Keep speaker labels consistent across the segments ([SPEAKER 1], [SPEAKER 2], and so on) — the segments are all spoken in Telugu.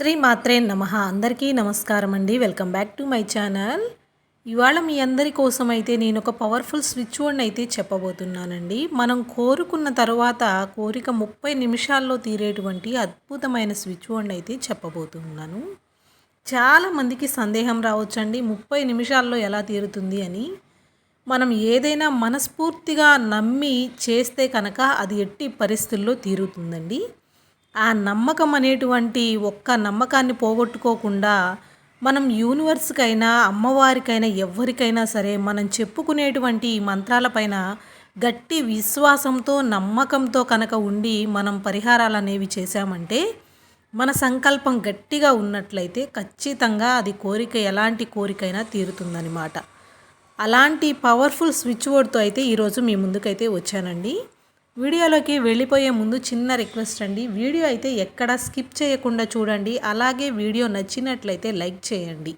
[SPEAKER 1] శ్రీ మాత్రే నమ. అందరికీ నమస్కారం అండి. Welcome back to my channel. ఇవాళ మీ అందరి కోసం అయితే నేను ఒక పవర్ఫుల్ స్విచ్ బోర్డ్ని అయితే చెప్పబోతున్నానండి. మనం కోరుకున్న తర్వాత కోరిక ముప్పై నిమిషాల్లో తీరేటువంటి అద్భుతమైన స్విచ్ బోర్డ్ని అయితే చెప్పబోతున్నాను. చాలా మందికి సందేహం రావచ్చండి. ముప్పై నిమిషాల్లో ఎలా తీరుతుంది అని. మనం ఏదైనా మనస్ఫూర్తిగా నమ్మి చేస్తే కనుక అది ఎట్టి పరిస్థితుల్లో తీరుతుందండి. ఆ నమ్మకం అనేటువంటి ఒక్క నమ్మకాన్ని పోగొట్టుకోకుండా మనం యూనివర్స్కైనా అమ్మవారికైనా ఎవరికైనా సరే మనం చెప్పుకునేటువంటి ఈ మంత్రాలపైన గట్టి విశ్వాసంతో నమ్మకంతో కనుక ఉండి మనం పరిహారాలు అనేవి చేశామంటే మన సంకల్పం గట్టిగా ఉన్నట్లయితే ఖచ్చితంగా అది కోరిక ఎలాంటి కోరికైనా తీరుతుందనమాట అలాంటి పవర్ఫుల్ స్విచ్ బోర్డ్తో అయితే ఈరోజు మీ ముందుకైతే వచ్చానండి. వీడియోలోకి వెళ్ళిపోయే ముందు చిన్న రిక్వెస్ట్ అండి. వీడియో అయితే ఎక్కడ స్కిప్ చేయకుండా చూడండి. అలాగే వీడియో నచ్చినట్లయితే లైక్ చేయండి.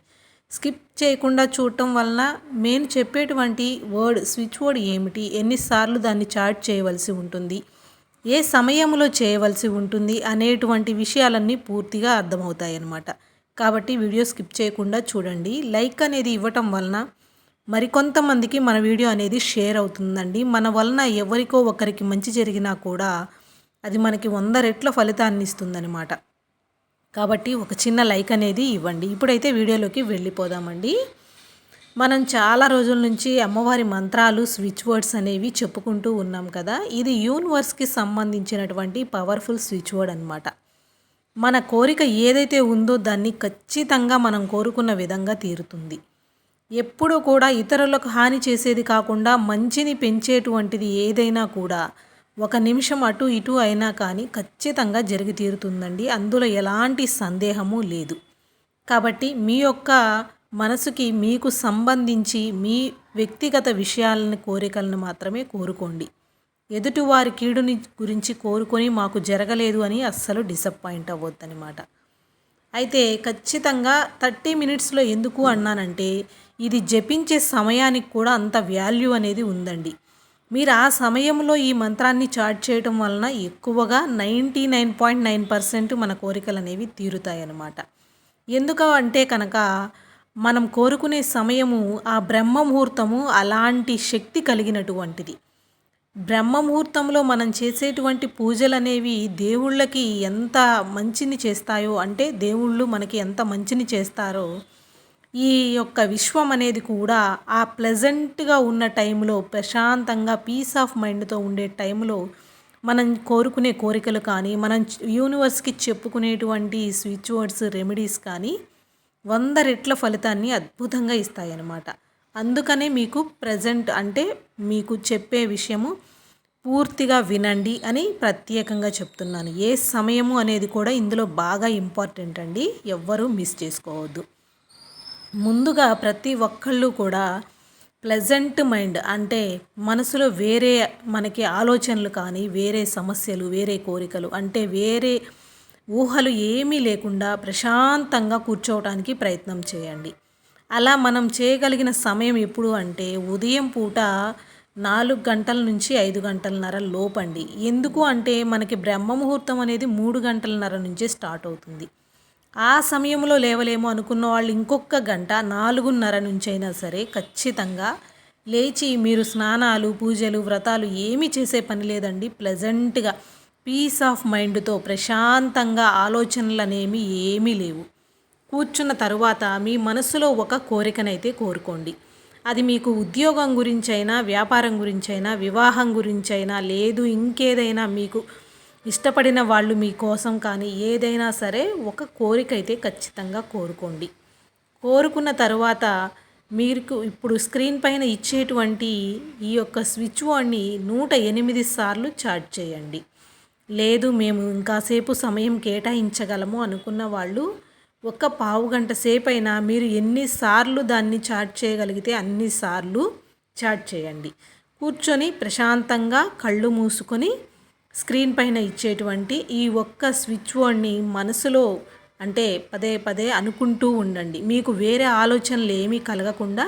[SPEAKER 1] స్కిప్ చేయకుండా చూడటం వలన నేను చెప్పేటువంటి వర్డ్ స్విచ్ వర్డ్ ఏమిటి ఎన్నిసార్లు దాన్ని చార్ట్ చేయవలసి ఉంటుంది ఏ సమయంలో చేయవలసి ఉంటుంది అనేటువంటి విషయాలన్నీ పూర్తిగా అర్థమవుతాయి అన్నమాట కాబట్టి వీడియో స్కిప్ చేయకుండా చూడండి. లైక్ అనేది ఇవ్వటం వలన మరికొంతమందికి మన వీడియో అనేది షేర్ అవుతుందండి. మన వలన ఎవరికో ఒకరికి మంచి జరిగినా కూడా అది మనకి వంద రెట్ల ఫలితాన్ని ఇస్తుందన్నమాట. కాబట్టి ఒక చిన్న లైక్ అనేది ఇవ్వండి. ఇప్పుడైతే వీడియోలోకి వెళ్ళిపోదామండి. మనం చాలా రోజుల నుంచి అమ్మవారి మంత్రాలు స్విచ్ వర్డ్స్ అనేవి చెప్పుకుంటూ ఉన్నాం కదా. ఇది యూనివర్స్కి సంబంధించినటువంటి పవర్ఫుల్ స్విచ్ వర్డ్ అనమాట మన కోరిక ఏదైతే ఉందో దాన్ని ఖచ్చితంగా మనం కోరుకున్న విధంగా తీరుతుంది. ఎప్పుడూ కూడా ఇతరులకు హాని చేసేది కాకుండా మంచిని పెంచేటువంటిది ఏదైనా కూడా ఒక నిమిషం అటు ఇటు అయినా కానీ ఖచ్చితంగా జరిగి తీరుతుందండి. అందులో ఎలాంటి సందేహము లేదు. కాబట్టి మీ యొక్క మనసుకి మీకు సంబంధించి మీ వ్యక్తిగత విషయాలను కోరికలను మాత్రమే కోరుకోండి. ఎదుటివారి కీడుని గురించి కోరుకొని మాకు జరగలేదు అని అస్సలు డిసప్పాయింట్ అవ్వద్దనమాట అయితే ఖచ్చితంగా థర్టీ మినిట్స్లో ఎందుకు అన్నానంటే ఇది జపించే సమయానికి కూడా అంత వాల్యూ అనేది ఉందండి. మీరు ఆ సమయంలో ఈ మంత్రాన్ని చాట్ చేయటం వలన ఎక్కువగా ninety nine point nine percent మన కోరికలు అనేవి తీరుతాయన్నమాట. ఎందుకు అంటే కనుక మనం కోరుకునే సమయము ఆ బ్రహ్మ ముహూర్తము అలాంటి శక్తి కలిగినటువంటిది. బ్రహ్మ ముహూర్తంలో మనం చేసేటువంటి పూజలు అనేవి దేవుళ్ళకి ఎంత మంచిని చేస్తాయో అంటే దేవుళ్ళు మనకి ఎంత మంచిని చేస్తారో ఈ యొక్క విశ్వం అనేది కూడా ఆ ప్లెజెంట్గా ఉన్న టైంలో ప్రశాంతంగా పీస్ ఆఫ్ మైండ్తో ఉండే టైంలో మనం కోరుకునే కోరికలు కానీ మనం యూనివర్స్కి చెప్పుకునేటువంటి స్విచ్ వర్డ్స్ రెమెడీస్ కానీ వంద రెట్ల ఫలితాన్ని అద్భుతంగా ఇస్తాయన్నమాట. అందుకనే మీకు ప్రజెంట్ అంటే మీకు చెప్పే విషయము పూర్తిగా వినండి అని ప్రత్యేకంగా చెప్తున్నాను. ఏ సమయము అనేది కూడా ఇందులో బాగా ఇంపార్టెంట్ అండి. ఎవ్వరూ మిస్ చేసుకోవద్దు. ముందుగా ప్రతి ఒక్కళ్ళు కూడా ప్లెజెంట్ మైండ్ అంటే మనసులో వేరే మనకి ఆలోచనలు కానీ వేరే సమస్యలు వేరే కోరికలు అంటే వేరే ఊహలు ఏమీ లేకుండా ప్రశాంతంగా కూర్చోవడానికి ప్రయత్నం చేయండి. అలా మనం చేయగలిగిన సమయం ఎప్పుడు అంటే ఉదయం పూట నాలుగు గంటల నుంచి ఐదు గంటలన్నర లోపండి. ఎందుకు అంటే మనకి బ్రహ్మ ముహూర్తం అనేది మూడు గంటలన్నర నుంచే స్టార్ట్ అవుతుంది. ఆ సమయంలో లేవలేమో అనుకున్న వాళ్ళు ఇంకొక గంట నాలుగున్నర నుంచి అయినా సరే ఖచ్చితంగా లేచి మీరు స్నానాలు పూజలు వ్రతాలు ఏమీ చేసే పని లేదండి. ప్లెజెంట్గా పీస్ ఆఫ్ మైండ్తో ప్రశాంతంగా ఆలోచనలు అనేవి ఏమీ లేవు. కూర్చున్న తరువాత మీ మనసులో ఒక కోరికనైతే కోరుకోండి. అది మీకు ఉద్యోగం గురించైనా వ్యాపారం గురించైనా వివాహం గురించైనా లేదు ఇంకేదైనా మీకు ఇష్టపడిన వాళ్ళు మీకోసం కానీ ఏదైనా సరే ఒక కోరిక అయితే ఖచ్చితంగా కోరుకోండి. కోరుకున్న తర్వాత మీకు ఇప్పుడు స్క్రీన్ పైన ఇచ్చేటువంటి ఈ యొక్క స్విచ్ బోర్డ్ని నూట ఎనిమిది సార్లు చార్జ్ చేయండి. లేదు మేము ఇంకాసేపు సమయం కేటాయించగలము అనుకున్న వాళ్ళు ఒక పావు గంట సేపైనా మీరు ఎన్నిసార్లు దాన్ని చాట్ చేయగలిగితే అన్నిసార్లు చాట్ చేయండి. కూర్చొని ప్రశాంతంగా కళ్ళు మూసుకొని స్క్రీన్ పైన ఇచ్చేటువంటి ఈ ఒక్క స్విచ్ బోర్డ్ని మనసులో అంటే పదే పదే అనుకుంటూ ఉండండి. మీకు వేరే ఆలోచనలు ఏమీ కలగకుండా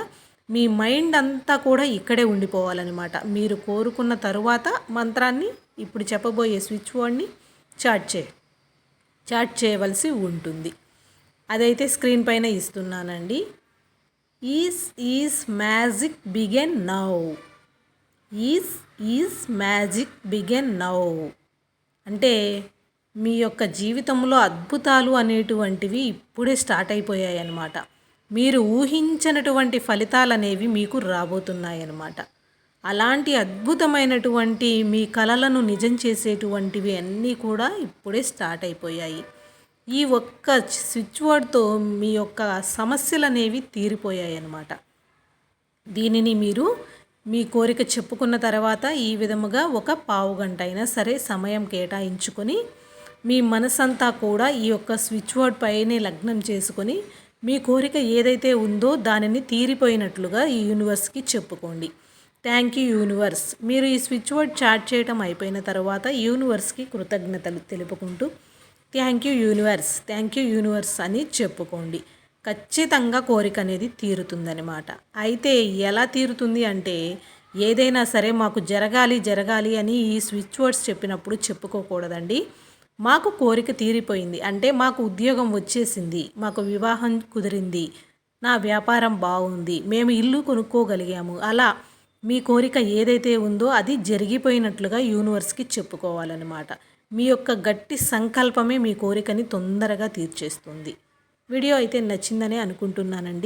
[SPEAKER 1] మీ మైండ్ అంతా కూడా ఇక్కడే ఉండిపోవాలన్నమాట. మీరు కోరుకున్న తరువాత మంత్రాన్ని ఇప్పుడు చెప్పబోయే స్విచ్ బోర్డ్ని చాట్ చే చాట్ చేయవలసి ఉంటుంది. అదైతే స్క్రీన్ పైన ఇస్తున్నానండి. Is is magic begin now is is magic begin now అంటే మీ యొక్క జీవితంలో అద్భుతాలు అనేటువంటివి ఇప్పుడే స్టార్ట్ అయిపోయాయి అన్నమాట. మీరు ఊహించినటువంటి ఫలితాలు అనేవి మీకు రాబోతున్నాయన్నమాట అలాంటి అద్భుతమైనటువంటి మీ కలలను నిజం చేసేటువంటివి అన్నీ కూడా ఇప్పుడే స్టార్ట్ అయిపోయాయి. ఈ ఒక్క స్విచ్ బోర్డ్తో మీ యొక్క సమస్యలు అనేవి తీరిపోయాయి అన్నమాట దీనిని మీరు మీ కోరిక చెప్పుకున్న తర్వాత ఈ విధముగా ఒక పావు గంట అయినా సరే సమయం కేటాయించుకొని మీ మనసంతా కూడా ఈ యొక్క స్విచ్ బోర్డ్ పైనే లగ్నం చేసుకొని మీ కోరిక ఏదైతే ఉందో దానిని తీరిపోయినట్లుగా ఈ యూనివర్స్కి చెప్పుకోండి. Thank you universe. మీరు ఈ స్విచ్ బోర్డ్ చాట్ చేయడం అయిపోయిన తర్వాత యూనివర్స్కి కృతజ్ఞతలు తెలుపుకుంటూ thank you universe thank you universe అని చెప్పుకోండి. ఖచ్చితంగా కోరిక అనేది తీరుతుందనమాట అయితే ఎలా తీరుతుంది అంటే ఏదైనా సరే మాకు జరగాలి జరగాలి అని ఈ స్విచ్ వర్డ్స్ చెప్పినప్పుడు చెప్పుకోకూడదండి. మాకు కోరిక తీరిపోయింది. అంటే మాకు ఉద్యోగం వచ్చేసింది. మాకు వివాహం కుదిరింది. నా వ్యాపారం బాగుంది. మేము ఇల్లు కొనుక్కోగలిగాము. అలా మీ కోరిక ఏదైతే ఉందో అది జరిగిపోయినట్లుగా యూనివర్స్కి చెప్పుకోవాలన్నమాట. మీ యొక్క గట్టి సంకల్పమే మీ కోరికని తొందరగా తీర్చేస్తుంది. వీడియో అయితే నచ్చిందనే అనుకుంటున్నానండి.